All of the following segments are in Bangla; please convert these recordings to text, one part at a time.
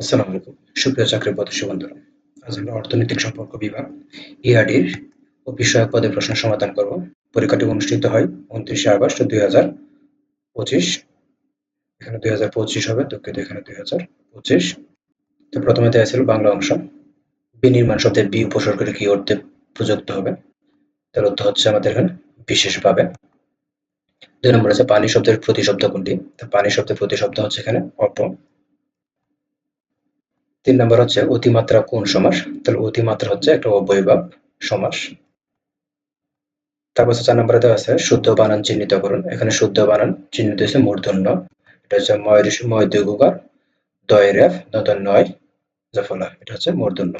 আসসালামু আলাইকুম। সুপ্রিয় চাকরি প্রত্যাশী বন্ধুরা, আজ আমরা অর্থনৈতিক সম্পর্ক বিভাগ ইআরডির ও বিষয়ক পদে প্রশ্ন সমাধান করব। পরীক্ষাটি অনুষ্ঠিত হয় উনত্রিশে আগস্ট দুই হাজার পঁচিশ। এখানে দুই হাজার পঁচিশ হবে, দুঃখিত, এখানে দুই হাজার পঁচিশ। তো প্রথমে দেওয়া ছিল বাংলা অংশ। বিনির্মাণ শব্দের বি উপসর্গটি কি অর্থে প্রযুক্ত হবে? তার অর্থ হচ্ছে আমাদের এখানে বিশেষভাবে। দুই নম্বর আছে পানি শব্দের প্রতিশব্দ কোনটি? তো পানি শব্দের প্রতিশব্দ হচ্ছে এখানে অপ। তিন নম্বর হচ্ছে অতিমাত্রা কোন সমাস? তাহলে অতিমাত্রা হচ্ছে একটা অবয়বাব সমাস। তারপর চার নম্বরে দেওয়া আছে শুদ্ধ বানান চিহ্নিত করুন। এখানে শুদ্ধ বানান চিহ্নিত হচ্ছে মূর্ধন্য। এটা হচ্ছে ময় ময় দুগুকার দয় রেফ নয়, জাফলা। এটা হচ্ছে মূর্ধন্য।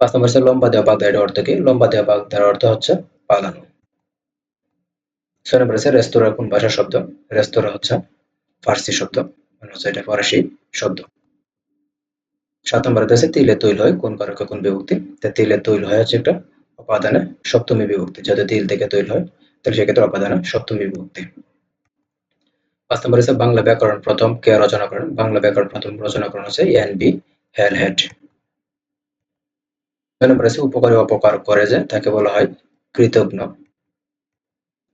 পাঁচ নম্বর হচ্ছে লম্বা দেওয়া বাগ দেওয়ার অর্থ কি? লম্বা দেওয়া বাগ দেওয়ার অর্থ হচ্ছে পালানো। ছয় নম্বর আছে রেস্তোরাঁ কোন ভাষার শব্দ? রেস্তোরাঁ হচ্ছে ফার্সি শব্দ। মানে হচ্ছে এটা ফরাসি শব্দ। সাত নম্বরে আছে তিলে তৈল হয় কোন কারকে কোন বিভক্তি? তিলে তৈল হয় হচ্ছে একটা উপাদানে সপ্তমী বিভক্তি। যাতে তিল থেকে তৈল হয়, তাহলে সেক্ষেত্রে উপাদানে সপ্তমী বিভক্তি। পাঁচ নম্বর আছে বাংলা ব্যাকরণ প্রথম, কে রচনা করেন? বাংলা ব্যাকরণ প্রথম রচনা করেন হচ্ছে এন বি হেল হেড ছয় নম্বর আছে উপকারী অপকার করে যে, তাকে বলা হয় কৃতজ্ঞ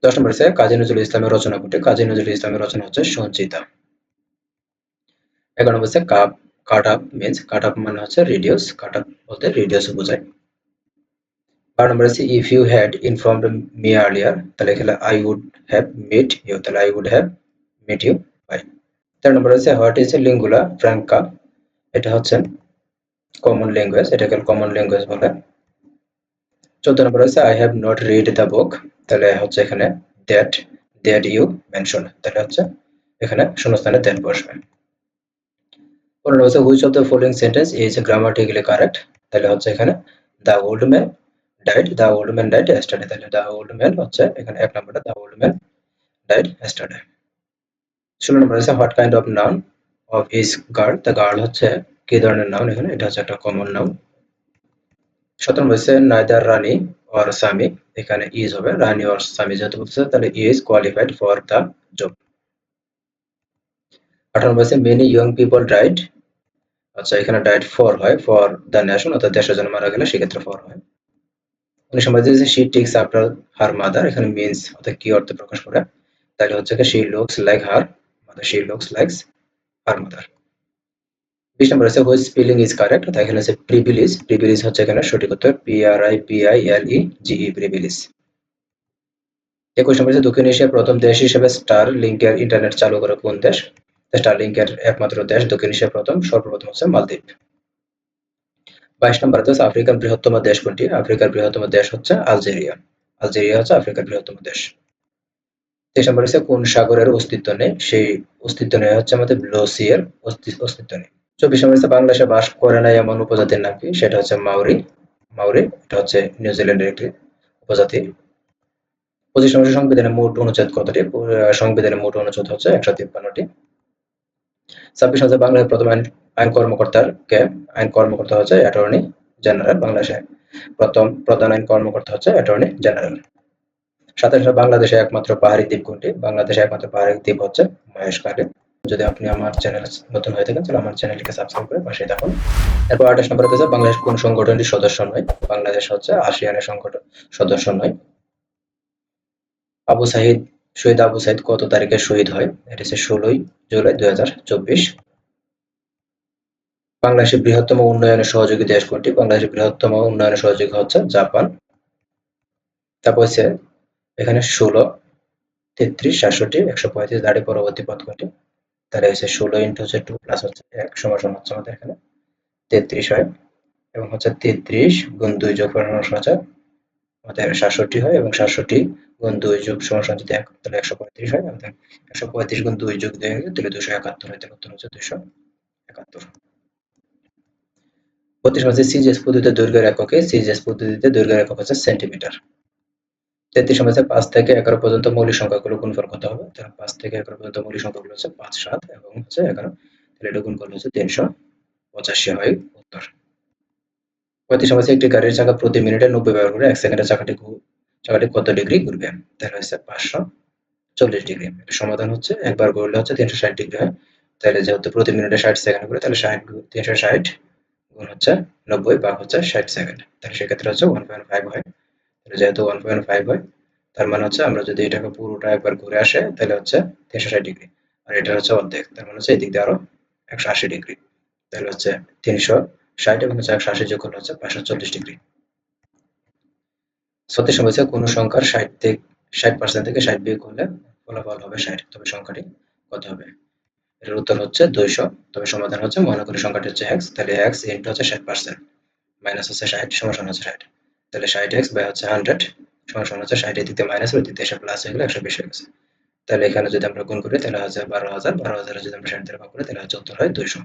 দশ নম্বর আছে কাজী নজরুল ইসলামের রচনা কোটি কাজী নজরুল ইসলামের রচনা হচ্ছে সঞ্চিতা। এগারো নম্বর আছে cup cut up means cut up মানে হচ্ছে রিডিউস কাট আপ বলতে রিডিউস বোঝায়। বারো নম্বর আছে if you had informed me earlier তাহলে এখানে I would have met you তাহলে I would have met you by তেরো নম্বর আছে হোয়াট ইজ লিঙ্গুলা ফ্রাঙ্কা এটা হচ্ছে কমন ল্যাঙ্গুয়েজ এটাকে কমন ল্যাঙ্গুয়েজ বলে। চোদ্দ নম্বর আছে I have not read the book তাহলে হচ্ছে এখানে দ্যাট দ্যাট ইউ মেনশন তাহলে হচ্ছে এখানে শূন্যস্থানে দ্যাট বসবে। পনেরো হচ্ছে which of the following sentence is grammatically correct তাহলে হচ্ছে এখানে the old man died the old man died yesterday তাহলে দ্য ওল্ড ম্যান হচ্ছে এখানে এক নম্বরটা the old man died yesterday ষোলো নম্বর আছে what kind of noun of is girl the girl হচ্ছে কি ধরনের নাউন এখানে? এটা হচ্ছে একটা কমন নাউন সতেরো নম্বর হচ্ছে নাইদার রানী অর সামি এখানে ইজ হবে। রানী অর সামি যেহেতু বলতেছে, তাহলে is qualified for the job আঠারো নম্বর আছে মেনি ইয়ং পিপল ডাইড আচ্ছা এখানে ডাইড ফর হয় ফর দ্য নেশন অর্থাৎ দেশের জন্য মারা গেলে সেক্ষেত্রে ফর হয়। উনিশ নম্বর যে she takes after her mother এখানে মিনস অর্থাৎ কি অর্থ প্রকাশ করে? তাহলে হচ্ছে কি she looks like her mother she looks likes her mother বিশ নম্বর আছে হুইচ স্পেলিং ইজ কারেক্ট তাই এখানে আছে প্রিভিলিজ প্রিভিলিজ হচ্ছে এখানে সঠিক উত্তর P R I P I L E G E privilege একুশ নম্বর আছে, দক্ষিণ এশিয়ার প্রথম দেশ হিসেবে স্টার লিঙ্কের ইন্টারনেট চালু করে কোন দেশ? স্টার লিঙ্কের একমাত্র দেশ, দক্ষিণ এশিয়ার প্রথম, সর্বপ্রথম হচ্ছে মালদ্বীপ। বাইশ নম্বর হচ্ছে আফ্রিকার বৃহত্তম দেশ কোনটি? আফ্রিকার বৃহত্তম দেশ হচ্ছে আলজেরিয়া। আলজেরিয়া হচ্ছে আফ্রিকার বৃহত্তম দেশ। তেইশ নম্বর হচ্ছে কোন সাগরের অস্তিত্ব নেই? সেই অস্তিত্ব নেই হচ্ছে আমাদের ব্লু সি এর অস্তিত্ব নেই। চব্বিশ নম্বর হচ্ছে বাংলাদেশে বাস করে নাই এমন উপজাতির নাম কি? সেটা হচ্ছে মাউরি মাউরি এটা হচ্ছে নিউজিল্যান্ডের একটি উপজাতি। পঁচিশ নম্বর সংবিধানের মোট অনুচ্ছেদ কতটি? সংবিধানের মোট অনুচ্ছেদ হচ্ছে একশো তিপ্পান্নটি। ছাব্বিশ হাজার বাংলাদেশের প্রথম আইন আইন কর্মকর্তার কে আইন কর্মকর্তা হচ্ছে অ্যাটর্নি জেনারেল বাংলাদেশে। প্রথম প্রধান আইন কর্মকর্তা হচ্ছে অ্যাটর্নি জেনারেল সাতাশ বাংলাদেশে একমাত্র পাহাড়ি দ্বীপ কোনটি বাংলাদেশে একমাত্র পাহাড়ি দ্বীপ হচ্ছে মহেশখালী যদি আপনি আমার চ্যানেল নতুন হয়ে থাকেন, তাহলে আমার চ্যানেলটিকে সাবস্ক্রাইব করে পাশে থাকুন। এরপর আঠাশ নম্বর হচ্ছে বাংলাদেশ কোন সংগঠনটি সদস্য নয়? বাংলাদেশ হচ্ছে আসিয়ানের সংগঠন, সদস্য নয়। আবু সাহিদ শহীদ আবু সাইদ কত তারিখে শহীদ হয়? এটি হচ্ছে ষোলোই জুলাই দুই হাজার চব্বিশ। বাংলাদেশের বৃহত্তম উন্নয়নের সহযোগী দেশ কোনটি? বাংলাদেশের বৃহত্তম উন্নয়নের সহযোগী হচ্ছে জাপান। তারপর হচ্ছে এখানে ষোলো, তেত্রিশ, সাতষট্টি, একশো পঁয়ত্রিশ দাঁড়ি পরবর্তী পদ কোনটি? তাহলে হচ্ছে ষোলো ইন্টু হচ্ছে টু প্লাস হচ্ছে এক সমান হচ্ছে আমাদের এখানে তেত্রিশ হয়। এবং হচ্ছে তেত্রিশ গুণ দুই যোগ হচ্ছে আমাদের সাতষট্টি হয় এবং সাতষট্টি গুণ দুই যোগ সমান যদি এক তাহলে একশো পঁয়ত্রিশ হয়, আমাদের একশো পঁয়ত্রিশ গুণ দুই যোগ দুই হয় তাহলে দুশো একাত্তর হয়, তাহলে উত্তর হচ্ছে দুশো একাত্তর। বত্রিশ মাসে সিজিএস পদ্ধতিতে দৈর্ঘ্যের এককে, সিজিএস পদ্ধতিতে দৈর্ঘ্যের একক হচ্ছে সেন্টিমিটার। তেত্রিশ মাসে পাঁচ থেকে এগারো পর্যন্ত মৌলিক সংখ্যাগুলো গুণফল কত হবে? তাহলে পাঁচ থেকে এগারো পর্যন্ত মৌলিক সংখ্যাগুলো হচ্ছে পাঁচ, সাত এবং হচ্ছে এগারো। তাহলে এটা গুণ করলে হচ্ছে তিনশো পঁচাশি হয় উত্তর। পঁয়ত্রিশ মাসে একটি গাড়ির চাকা প্রতি মিনিটে নব্বই ব্যবহার করে এক সেকেন্ডে চাকাটি চাকাটি কত ডিগ্রি ঘুরবে? তাহলে হচ্ছে পাঁচশো চল্লিশ ডিগ্রি। সমাধান হচ্ছে, একবার করলে হচ্ছে তিনশো ষাট ডিগ্রি হয়। তাহলে যেহেতু প্রতি মিনিটে ষাট সেকেন্ড করে তাহলে ষাট তিনশো ষাট গুণ হচ্ছে নব্বই বা হচ্ছে ষাট সেকেন্ড। তাহলে সেক্ষেত্রে হচ্ছে ওয়ান পয়েন্ট ফাইভ হয়। তাহলে যেহেতু ওয়ান পয়েন্ট ফাইভ হয়, তার মানে হচ্ছে আমরা যদি এটাকে পুরোটা একবার ঘুরে আসে, তাহলে হচ্ছে তিনশো ষাট ডিগ্রি। আর এটা হচ্ছে অর্ধেক, তার মানে হচ্ছে এদিক দিয়ে আরও একশো আশি ডিগ্রি। তাহলে হচ্ছে তিনশো ষাট এবং হচ্ছে একশো আশি যোগ হচ্ছে পাঁচশো চল্লিশ ডিগ্রি। সত্যি হচ্ছে কোনো সংখ্যার ষাট থেকে ষাট পার্সেন্ট থেকে ষাট বিয়োগ করলে ফলাফল হবে ষাট, তবে সংখ্যাটি কত হবে? এর উত্তর হচ্ছে দুইশো, তবে সমাধান হচ্ছে মনে করি সংখ্যাটি হচ্ছে এক্স তাহলে এক্স ইন্টু হচ্ছে ষাট পার্সেন্ট মাইনাস হচ্ছে ষাট সমান হচ্ছে ষাট, তাহলে ষাট এক্স বাই হচ্ছে হান্ড্রেড সমান হচ্ছে ষাট এর দিকে মাইনাস ওই দিকে এসে প্লাস হয়ে গেলে একশো বিশ হয়ে গেছে, তাহলে এখানে যদি আমরা গুণ করি তাহলে হচ্ছে বারো হাজার বারো হাজার যদি আমরা ষাট দ্বারা ভাগ করি তাহলে হচ্ছে উত্তর হয় দুইশো।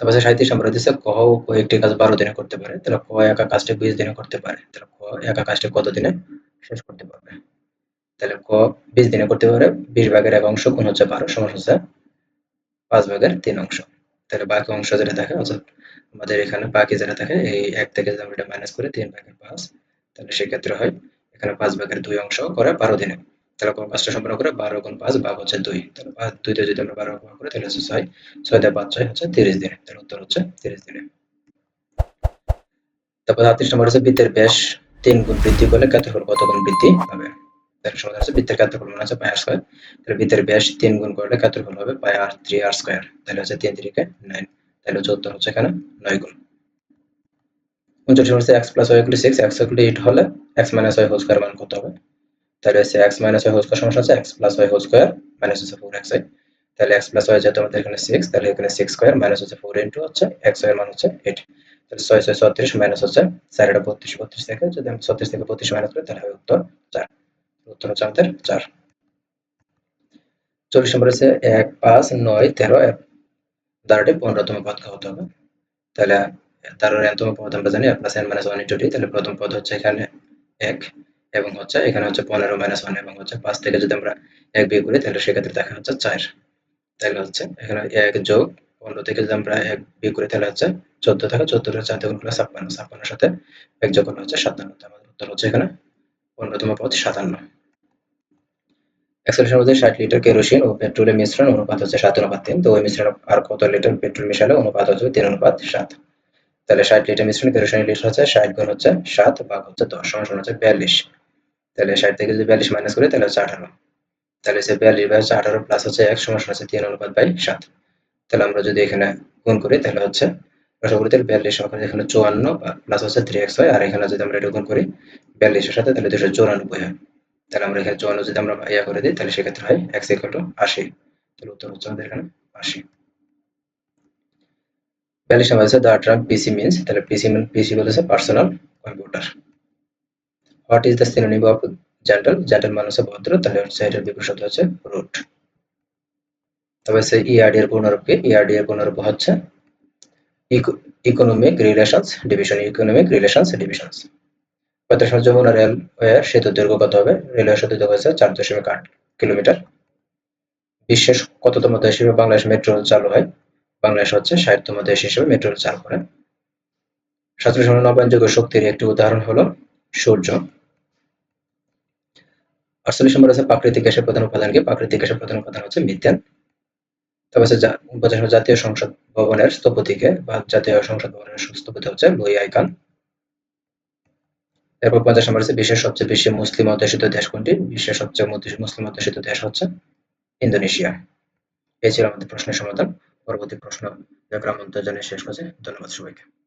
তারপর সাঁত্রিশ নম্বর দিচ্ছে ক ও একটি কাজ বারো দিনে করতে পারে, তাহলে ক একা কাজটি বিশ দিনে করতে পারে, তাহলে ক একা কাজটি কত দিনে শেষ করতে পারবে? তাহলে ক বিশ দিনে করতে পারে, বিশ ভাগের এক অংশ কোন হচ্ছে বারো, সমান হচ্ছে পাঁচ ভাগের তিন অংশ। তাহলে বাকি অংশ যেটা থাকে, অর্থাৎ আমাদের এখানে বাকি যেটা থাকে, এই এক থেকে যদি আমরা মাইনাস করে তিন ভাগের পাঁচ, তাহলে সেক্ষেত্রে হয় এখানে পাঁচ ভাগের দুই অংশ করে বারো দিনে। তাহলে কাজটা সম্পন্ন করে? বারো গুণ পাঁচ ভাগ হচ্ছে দুই। তাহলে দুই যদি আমরা বারো ভাগ করি, তাহলে হচ্ছে ছয়। ছয় পাঁচ, ছয় হচ্ছে তিরিশ দিনে। তাহলে উত্তর হচ্ছে তিরিশ দিনে। তারপর আটত্রিশ নম্বর হচ্ছে বৃত্তের ব্যাস। তিন গুণ বৃদ্ধি করলে ক্ষেত্রফল কত গুণ বৃদ্ধি পাবে? তাহলে সমাধান হচ্ছে বৃত্তের ক্ষেত্রফল মনে হচ্ছে পাই আর স্কোয়ার। তাহলে বৃত্তের ব্যাস তিন গুণ করলে ক্ষেত্রফল হবে পাই আর থ্রি আর স্কোয়ার। তাহলে হচ্ছে তিন তিরিকে নাইন তাহলে হচ্ছে উত্তর হচ্ছে এখানে নয় গুণ। উনচল্লিশ হচ্ছে x plus y six x হলে x minus y whole square মান কত হবে? তাহলে হচ্ছে x minus y whole square সমস্যা হচ্ছে x plus y whole square minus হচ্ছে ফোর এক্স ওয়াই তাহলে এক্স প্লাস ওয়াই যেহেতু আমাদের এখানে সিক্স তাহলে এখানে সিক্স স্কোয়ার মাইনাস হচ্ছে ফোর ইন্টু হচ্ছে এক্স ওয়াই মান হচ্ছে এইট তাহলে ছয় ছয় ছত্রিশ মাইনাস হচ্ছে চার, এটা বত্রিশ বত্রিশ থেকে যদি আমি ছত্রিশ থেকে বত্রিশ মাইনাস করি, তাহলে হবে উত্তর চার। উত্তর হচ্ছে আমাদের চার। চল্লিশ নম্বর হচ্ছে এক, পাঁচ, নয়, তেরো দ্বারাটি পনেরোতম পদ হতে হবে। তাহলে তার এনতম পদ আমরা জানি plus n minus one into তাহলে প্রথম পদ হচ্ছে এখানে এক। এবং হচ্ছে এখানে হচ্ছে পনেরো মাইনাস ওয়ান এবং হচ্ছে পাঁচ থেকে যদি আমরা এক বিয়ে করি, তাহলে সেক্ষেত্রে দেখা হচ্ছে চার। তাহলে হচ্ছে এখানে এক যোগ পনেরো থেকে যদি আমরা এক বিয়ে করি, তাহলে হচ্ছে চোদ্দ থাকে, চোদ্দ চার করলে ছাপ্পান্ন। ছাপ্পান্নের সাথে এক যোগ করলে হচ্ছে সাতান্ন। আমাদের উত্তর হচ্ছে এখানে পনেরোতম পদ সাতান্ন। একচল্লিশের মধ্যে ষাট লিটার কেরোসিন ও পেট্রোলের মিশ্রণ, অনুপাত হচ্ছে সাত অনুপাত তিন। তো ওই মিশ্রণ আর কত লিটার পেট্রোল মিশালে অনুপাত হচ্ছে তিন অনুপাত সাত। তাহলে ষাট লিটার মিশ্রণ কেরোসিনের লিটার হচ্ছে ষাট গুণ হচ্ছে সাত ভাগ হচ্ছে দশ সমান হচ্ছে বিয়াল্লিশ। তাহলে ষাট থেকে যদি বিয়াল্লিশ মাইনাস করি, তাহলে হচ্ছে আঠারো। তাহলে সে বিয়াল্লিশ বাই হচ্ছে আঠারো প্লাস হচ্ছে এক সমান হচ্ছে তিন অনুপাত বাই সাত। তাহলে আমরা যদি এখানে গুণ করি, তাহলে হচ্ছে রসগোল্লা তাহলে বিয়াল্লিশ এখানে চুয়ান্ন প্লাস হচ্ছে থ্রি এক্স হয় আর এখানে যদি আমরা এটা গুণ করি বিয়াল্লিশের সাথে, তাহলে দুশো চৌরানব্বই হয়। তাহলে আমরা এখানে চুয়ান্ন যদি আমরা ইয়া করে দিই, তাহলে সেক্ষেত্রে হয় এক্স ইকুয়াল আশি। তাহলে উত্তর হচ্ছে আমাদের এখানে আশি। বিয়াল্লিশ নম্বর আছে দ্য টার্ম পিসি মিনস তাহলে পিসি পিসি বলেছে personal computer what is the synonym of gentle gentle মানে ভদ্র, তাহলে হচ্ছে এটার বিপরীত শব্দ হচ্ছে রুট তবে সে ইআরডি এর পুনরূপ কি? ইআরডি এর পুনরূপ হচ্ছে economic relations division economic relations divisions পঁয়ত্রিশ যমুনা রেলওয়ের সেতু দৈর্ঘ্য কত হবে? রেলওয়ে সেতু দৈর্ঘ্য হচ্ছে চার দশমিক আট কিলোমিটার। বিশ্বের কততম দেশ হিসেবে বাংলাদেশ মেট্রো চালু হয়? বাংলাদেশ হচ্ছে ষাটতম দেশ হিসেবে মেট্রো চালু করে। সাতচল্লিশ নবায়নযোগ্য শক্তির একটি উদাহরণ হলো সূর্য। আটচল্লিশ নম্বর আছে প্রাকৃতিক গ্যাসের প্রধান উপাদান কি? প্রাকৃতিক গ্যাসের প্রধান উপাদান হচ্ছে মিথেন। তবে হচ্ছে জাতীয় সংসদ ভবনের স্থপতিকে বা জাতীয় সংসদ ভবনের স্থপতি হচ্ছে লুই আইকান। এরপর পঞ্চাশ নম্বর আছে বিশ্বের সবচেয়ে বেশি মুসলিম অধ্যুষিত দেশ কোনটি? বিশ্বের সবচেয়ে মুসলিম অধ্যুষিত দেশ হচ্ছে ইন্দোনেশিয়া। এই ছিল আমাদের প্রশ্নের সমাধান। পরবর্তী প্রশ্ন গ্রামান্তর জানিয়ে শেষ করছে। ধন্যবাদ সবাইকে।